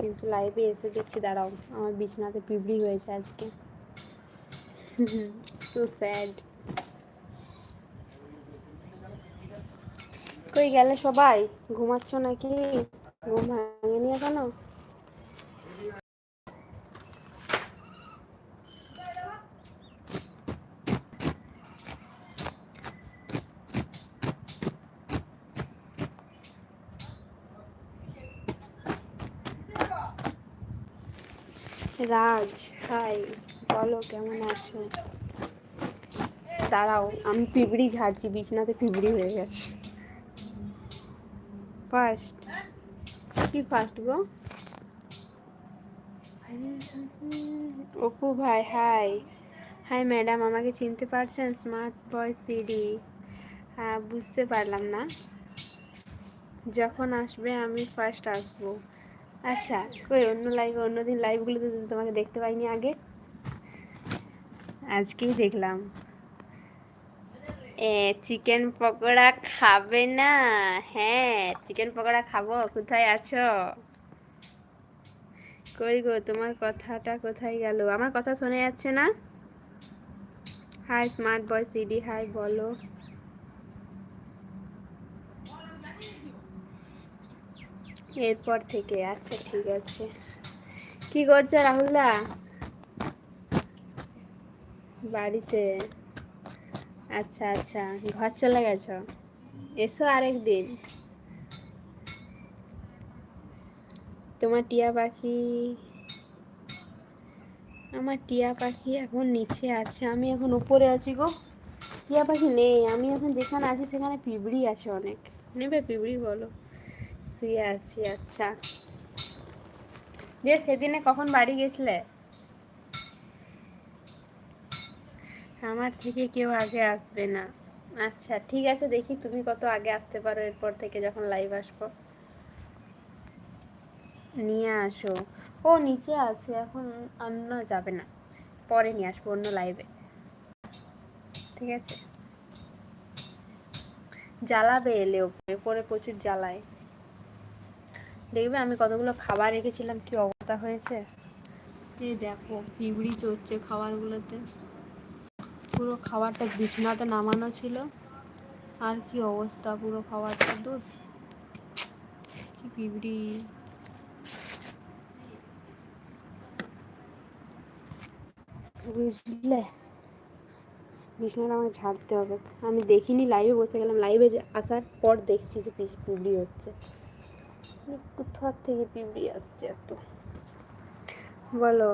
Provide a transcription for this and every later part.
কিন্তু লাইভে এসে দেখছি, দাঁড়াও, আমার বিছানাতে পিবড়ি হয়েছে আজকে। সো স্যাড কই গেলে সবাই? ঘুমাচ্ছ নাকি? ঘুম ভাঙেনি এখনও? রাজ, হাই, বলো কেমন আছো? দাঁড়াও, আমি পিবড়ি ঝাড়ছি, বিছনাতে পিবড়ি হয়ে গেছে। ফার্স্ট কি ফার্স্ট গো? অপু ভাই, হাই। হাই ম্যাডাম, আমাকে চিনতে পারছেন? Smart boy C D. হ্যাঁ বুঝতে পারলাম না। যখন আসবে আমি ফার্স্ট আসব। আচ্ছা কই অন্য লাইভে অন্য দিন লাইভগুলোতে তোমাকে দেখতে পাইনি আগে। আজকেই দেখলাম। এ চিকেন পকোড়া খাবে না। হ্যাঁ চিকেন পকোড়া খাব, কোথায় আছো? কই গো, তোমার কথাটা কোথায় গেল? আমার কথা শোনা যাচ্ছে না? Hi smart boy C D hi বলো। এরপর থেকে আচ্ছা ঠিক আছে। কি করছ রাহুলদা? বাড়িতে? আচ্ছা আচ্ছা ঘর চলে গেছ? এসো আরেক দিন তোমার টিয়া পাখি? আমার টিয়া পাখি এখন নিচে আছে, আমি এখন উপরে আছি গো। টিয়া পাখি নেই, আমি এখন যেখানে আছি সেখানে পিঁপড়ি আছে অনেক। নেবে পিঁপড়ি বলো। শুয়ে আছি আচ্ছা। যে সেদিনে কখন বাড়ি গেছিলে? আমার থেকে কেউ আগে আসবে না। আচ্ছা ঠিক আছে দেখি তুমি কত আগে আসতে পারো এরপর থেকে যখন লাইভ আসব। নিয়ে আসো। ও নিচে আছে এখন অন্য যাবে না। পরে নিয়ে আসব অন্য লাইভে ঠিক আছে। জ্বালাবে এলে ওপরে পরে প্রচুর জ্বালায়। দেখবে আমি কতগুলো খাবার রেখেছিলাম কি অবস্থা হয়েছে? এই দেখো পিঁপড়ি চড়ছে খাবারগুলোতে। পুরো খাবারটা বিছনাতে নামানো ছিল। আর কি অবস্থা পুরো খাবারটা দূর। কি পিঁপড়ি। বুঝলে? বিছনাটা আমাকে ঝাড়তে হবে। আমি দেখিনি লাইভে বসে গেলাম। লাইভে আসার পর দেখছি যে পিঁপড়ি হচ্ছে। কোথার থেকে পিঁপড়ি আসছে এত? বলো।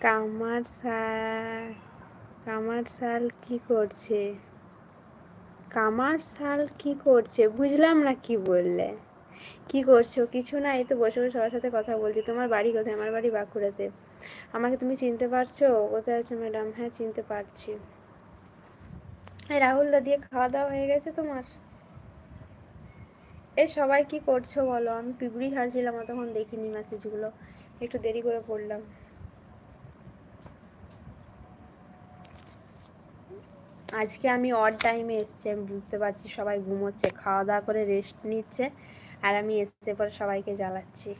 কামার কামার শাল কি করছে? কামার শাল কি করছে? বুঝলাম না কি বললে। কি করছ কিছু না, এই তো বসে বসে সবার সাথে কথা বলছি। তোমার বাড়ি কোথায়? আমার বাড়ি বাঁকুড়াতে। আমাকে তুমি চিনতে পারছ? কোথায় আছো ম্যাডাম হ্যাঁ চিনতে পারছি। রাহুল দা দিয়ে খাওয়া দাওয়া হয়ে গেছে তোমার? এ, সবাই কি করছ বলো? আমি পিঁপড়ি হারছিলাম তখন দেখিনি মেসেজগুলো একটু দেরি করে পড়লাম। আজকে আমি অড টাইমে এসছি, আমি বুঝতে পারছি সবাই ঘুমোচ্ছে খাওয়া দাওয়া করে রেস্ট নিচ্ছে, আর আমি এসছে পরে সবাইকে জ্বালাচ্ছি।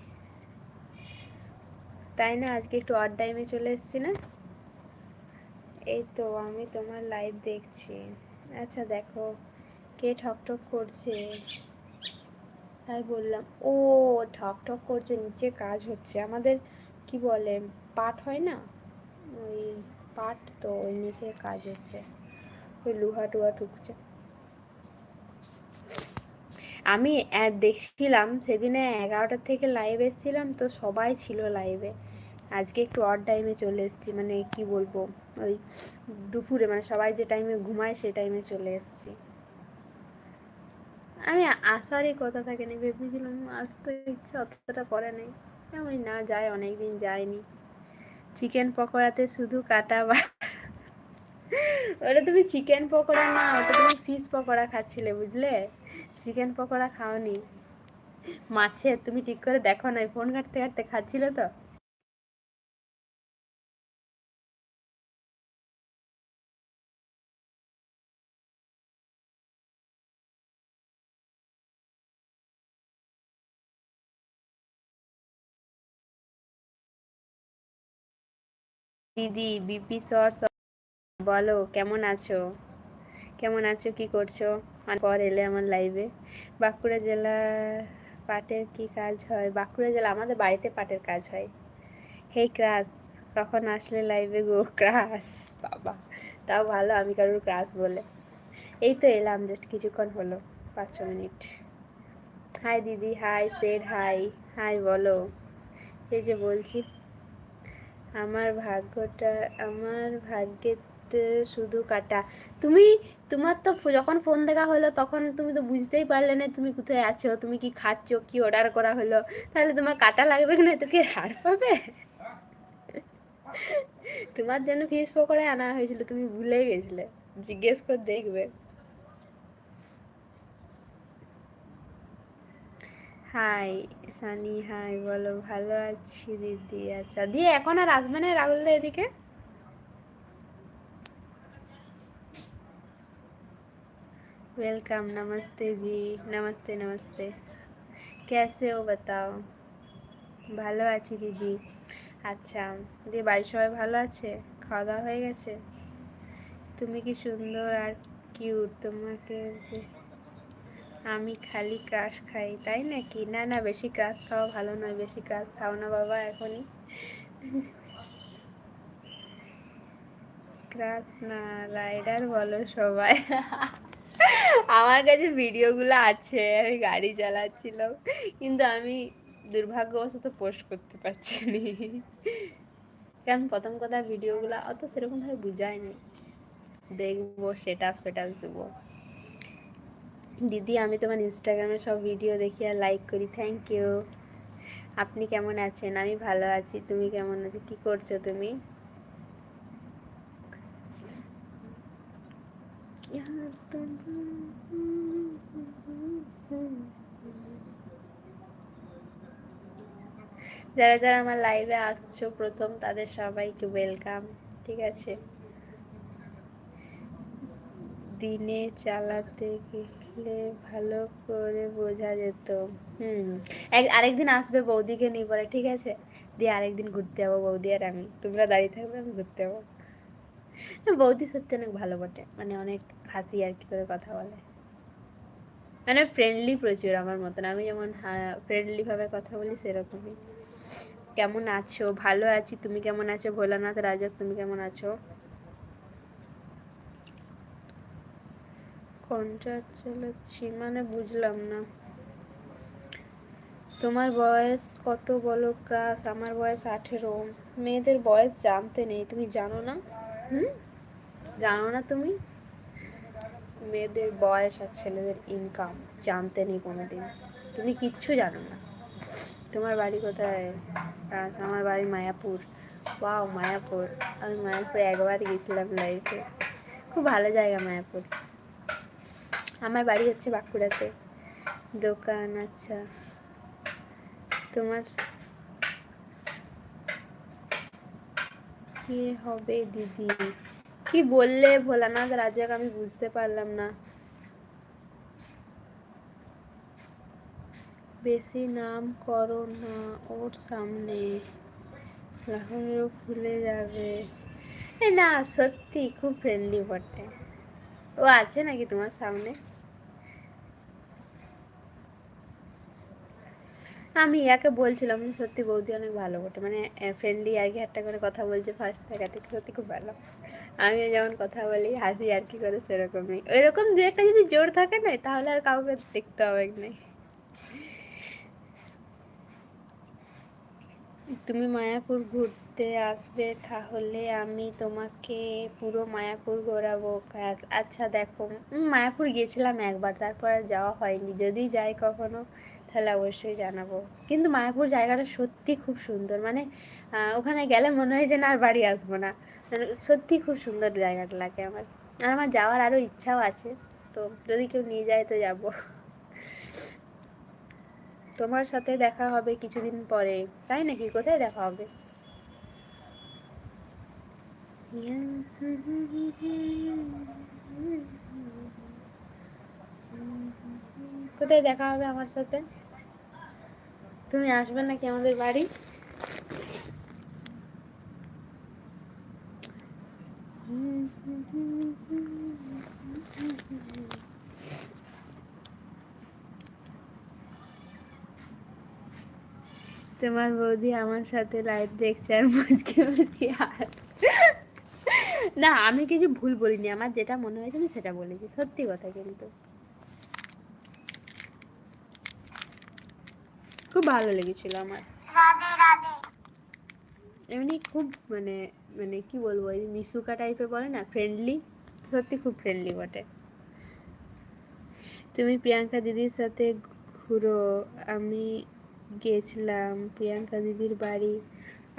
তাই না? আজকে একটু অড টাইমে চলে এসছি না? এই তো, আমি তোমার লাইভ দেখছি। আচ্ছা দেখো, কে ঠক ঠক করছে? তাই বললাম, ও, ঠক ঠক করছে, নিচে কাজ হচ্ছে। আমাদের কি বলে, পাট হয় না? ওই পাট তো, ওই নিচে কাজ হচ্ছে। ওই লুহা টুহা ঠুকছে। আমি দেখছিলাম, সেদিনে এগারোটার থেকে লাইভ এসেছিলাম, তো সবাই ছিল লাইভে আজকে একটু অড টাইমে চলে এসেছি মানে কি বলব, ওই দুপুরে মানে সবাই যে টাইমে ঘুমায়, সে টাইমে চলে এসেছি। আমি আসারই কথা থাকে না, ভেবেছিলাম আসতে ইচ্ছা অতটা করে নেই। আমি না যায় অনেকদিন যায়নি চিকেন পকোড়াতে শুধু কাটা বা ওটা তুমি চিকেন পকোড়া না, ওটা তুমি ফিশ পকোড়া খাচ্ছিলে, বুঝলে? চিকেন পকোড়া খাওনি। মাছের, তুমি ঠিক করে দেখো না ফোন ঘাটতে ঘাটতে খাচ্ছিলে তো? দিদি, বিপি সর বলো, কেমন আছো? কেমন আছো? কি করছ? পর এলে আমার লাইভে বাঁকুড়া জেলা পাটের কি কাজ হয়? বাঁকুড়া জেলা, আমাদের বাড়িতে পাটের কাজ হয়। হে ক্রাস কখন আসলে লাইভে গো? ক্রাস বাবা, তাও ভালো আমি কারোর ক্রাস বলে। এই তো এলাম জাস্ট কিছুক্ষণ হলো, পাঁচ ছ মিনিট। হাই দিদি হাই সেড হাই হাই বলো। এই যে বলছি আমার ভাগ্যটা, আমার ভাগ্যেতে শুধু কাটা। তুমি, তোমার তো যখন ফোন দেখা হলো, তখন তুমি তো বুঝতেই পারলে না তুমি কোথায় আছো, তুমি কি খাচ্ছ, কি অর্ডার করা হলো। তাহলে তোমার কাটা লাগবে না তো কি হার পাবে? তোমার জন্য ফিস পকোড়া আনা হয়েছিল, তুমি ভুলে গেছিলে। জিজ্ঞেস করে, দেখবে। হাই সানি হাই বলো। ভালো আছি, দিদি। আচ্ছা দিয়ে এখন আর আসবে না রাহুল দা এদিকে? ওয়েলকাম নমস্তে জি। নমস্তে নমস্তে। কেসে ও বাতাও। ভালো আছি, দিদি। আচ্ছা দিয়ে বাড়ির সবাই ভালো আছে? খাওয়া দাওয়া হয়ে গেছে? তুমি কি সুন্দর আর কিউট তোমাকে আমি খালি ক্রাশ খাই, তাই নাকি? না না, বেশি ক্রাশ খাওয়া ভালো নয়, বেশি ক্রাশ খাও না বাবা এখনই। ক্রাশ না রাইডার বলো সবাই। আমার কাছে ভিডিওগুলো আছে, আমি গাড়ি চালাচ্ছিলাম, কিন্তু আমি দুর্ভাগ্যবশত পোস্ট করতে পারছি নি কারণ প্রথম কথা ভিডিওগুলো অত সেরকমভাবে বুঝায়নি। দেখব সেটা স্টেটাস দেবো। দিদি, আমি তোমার ইনস্টাগ্রামে সব ভিডিও দেখি আর লাইক করি। থ্যাংক ইউ আপনি কেমন আছেন? আমি ভালো আছি। তুমি কেমন আছো? কি করছ তুমি? যারা যারা আমার লাইভে আসছো প্রথম, তাদের সবাইকে ওয়েলকাম ঠিক আছে? দিনে চালাতে গেলে ভালো করে বোঝা যেত। হুম, এক, আরেকদিন আসবে বৌদিকে নিয়ে পরে ঠিক আছে, দিয়ে আরেকদিন ঘুরতে যাব বৌদি আর আমি। তোমরা দাঁড়িয়ে থাকবে, আমি ঘুরতে যাব। বৌদি সত্যি অনেক ভালো বটে মানে অনেক হাসি আর কি করে কথা বলে। মানে ফ্রেন্ডলি প্রচুর আমার মতন। আমি যেমন ফ্রেন্ডলিভাবে কথা বলি সেরকমই। কেমন আছো? ভালো আছি। তুমি কেমন আছো? ভোলানাথ রাজক তুমি কেমন আছো? কন্ট্রাক্ট চালাচ্ছি মানে বুঝলাম না। তোমার বয়স কত বলো ক্রাস আমার বয়স আঠেরো। মেয়েদের বয়স জানতে নেই, তুমি জানো না? হুম? জানো না তুমি? মেয়েদের বয়স আর ছেলেদের ইনকাম জানতে নেই কোনোদিন। তুমি কিচ্ছু জানো না। তোমার বাড়ি কোথায়? আমার বাড়ি মায়াপুর। ওয়াও, মায়াপুর। আমি মায়াপুর একবার গেছিলাম লাইফে খুব ভালো জায়গা মায়াপুর। আমার বাড়ি হচ্ছে বাঁকুড়াতে। দোকান আচ্ছা। তোমার? কি হবে দিদি? কি বললে ভোলানাথ রাজাক আমি বুঝতে পারলাম না। বেশি নাম করো না ওর সামনে। লাহোরেও খুলে যাবে। না, সত্যি, খুব ফ্রেন্ডলি বটে। ও আছে নাকি তোমার সামনে? আমি ইয়াকে বলছিলাম সত্যি বৌদি অনেক ভালো বটে। মানে ফ্রেন্ডলি আর কি একটা করে কথা বলছে ফার্স্ট দেখা থেকে সত্যি খুব ভালো। আমিও যেমন কথা বলি, হাসি আর কি করে সেরকমই। ওইরকম দু একটা যদি জোর থাকে না, তাহলে আর কাউকে দেখতে হবে না। তুমি মায়াপুর ঘুরতে আসবে, তাহলে আমি তোমাকে পুরো মায়াপুর ঘোরাবো। আচ্ছা দেখো মায়াপুর গিয়েছিলাম একবার, তারপর আর যাওয়া হয়নি। যদি যাই কখনো, তাহলে অবশ্যই জানাব। কিন্তু মায়াপুর জায়গাটা সত্যি খুব সুন্দর মানে ওখানে গেলে মনে হয় যে না আর বাড়ি আসব না। মানে সত্যি খুব সুন্দর জায়গাটা লাগে আমার। আর আমার যাওয়ার আরও ইচ্ছাও আছে, তো যদি কেউ নিয়ে যায় তো যাব। তোমার সাথে দেখা হবে কিছুদিন পরে, তাই নাকি? কোথায় দেখা হবে? কোথায় দেখা হবে আমার সাথে? তুমি আসবে নাকি আমাদের বাড়ি? তোমার বৌদি আমার সাথে লাইভ দেখছে আর মুচকে মুচকে হাত না আমি কিছু ভুল বলিনি। আমার যেটা মনে হয়েছে আমি সেটা বলেছি। সত্যি কথা কিন্তু। খুব ভালো লেগেছিল আমার। এমনি খুব মানে মানে কি বলব ওই মিশুকা টাইপের বলে না ফ্রেন্ডলি সত্যি খুব ফ্রেন্ডলি বটে। তুমি প্রিয়াঙ্কা দিদির সাথে ঘুরো আমি গেছিলাম প্রিয়াঙ্কা দিদির বাড়ি।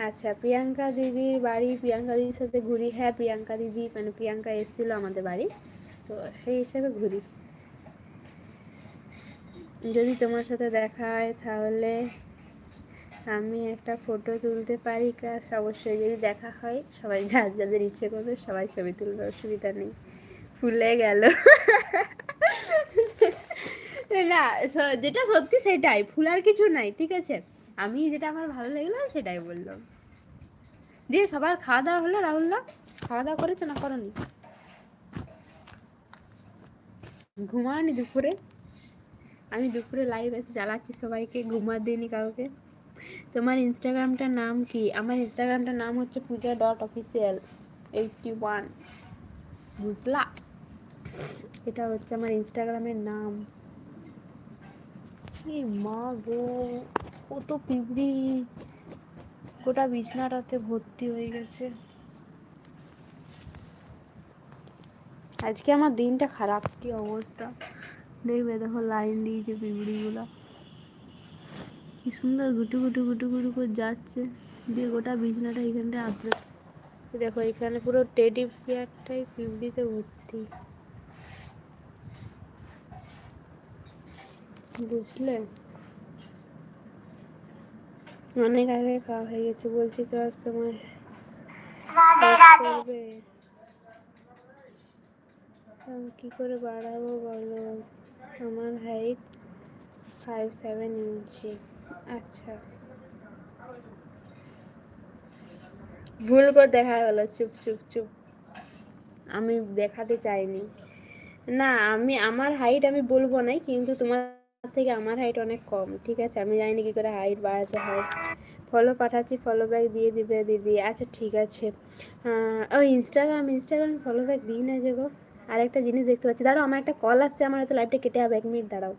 আচ্ছা প্রিয়াঙ্কা দিদির বাড়ি, প্রিয়াঙ্কা দিদির সাথে ঘুরি। হ্যাঁ প্রিয়াঙ্কা দিদি মানে প্রিয়াঙ্কা এসেছিল আমাদের বাড়ি। তো সেই হিসাবে ঘুরি। যদি তোমার সাথে দেখা হয়, তাহলে আমি একটা ফটো তুলতে পারি। কাজ অবশ্যই যদি দেখা হয়, সবাই যার যাদের ইচ্ছে করবে, সবাই ছবি তুলবে, অসুবিধা নেই। ফুলে গেল। না যেটা সত্যি সেটাই ফুলার কিছু নাই, ঠিক আছে? আমি যেটা আমার ভালো লাগল সেটাই বললাম। দিয়ে সবার খাওয়া দাওয়া হলো রাহুলদা খাওয়া দাওয়া করেছ না করনি? ঘুমানি দুপুরে? আমি দুপুরে লাইভ এসে জ্বালাচ্ছি সবাইকে, ঘুমা দিইনি কাউকে। তোমার ইনস্টাগ্রামটার নাম কি? আমার ইনস্টাগ্রামটার নাম হচ্ছে Puja dot official eighty one বুঝলা? এটা হচ্ছে আমার ইনস্টাগ্রামের নাম। মা গো। কত পিঁপড়ি। গোটা বিছনাটাতে ভর্তি হয়ে গেছে। আজকে আমার দিনটা খারাপ কি অবস্থা? দেখবে দেখো লাইন দিয়েছে পিঁপড়িগুলো। কি সুন্দর গুটু গুটু গুটু গুটু করে যাচ্ছে। দিয়ে গোটা বিছনাটা এখানটা আসবে। দেখো এখানে পুরো টেডি বিয়ারটাই পিঁপড়িতে ভর্তি। বুঝলে? অনেক আগে খাওয়া হয়ে গেছে বলছি কাজ তোমার কি করে বাড়াবো বলো? আমার হাইট ফাইভ সেভেন ইঞ্চি আচ্ছা। ভুল করে দেখা গেলো চুপ চুপ চুপ। আমি দেখাতে চাইনি। না আমি আমার হাইট আমি বলব না কিন্তু তোমার থেকে আমার হাইট অনেক কম, ঠিক আছে? আমি জানি না কি করে হাইট বাড়াতে হয়। ফলো পাঠাচ্ছি ফলো ব্যাক দিয়ে দিবে দিদি। আচ্ছা ঠিক আছে। ও ইনস্টাগ্রাম ইনস্টাগ্রাম ফলো ব্যাক দিই না যে গো। আর একটা জিনিস দেখতে পাচ্ছি। দাঁড়াও, আমার একটা কল আসছে, আমার হয়তো লাইভটা কেটে হবে এক মিনিট দাঁড়াও।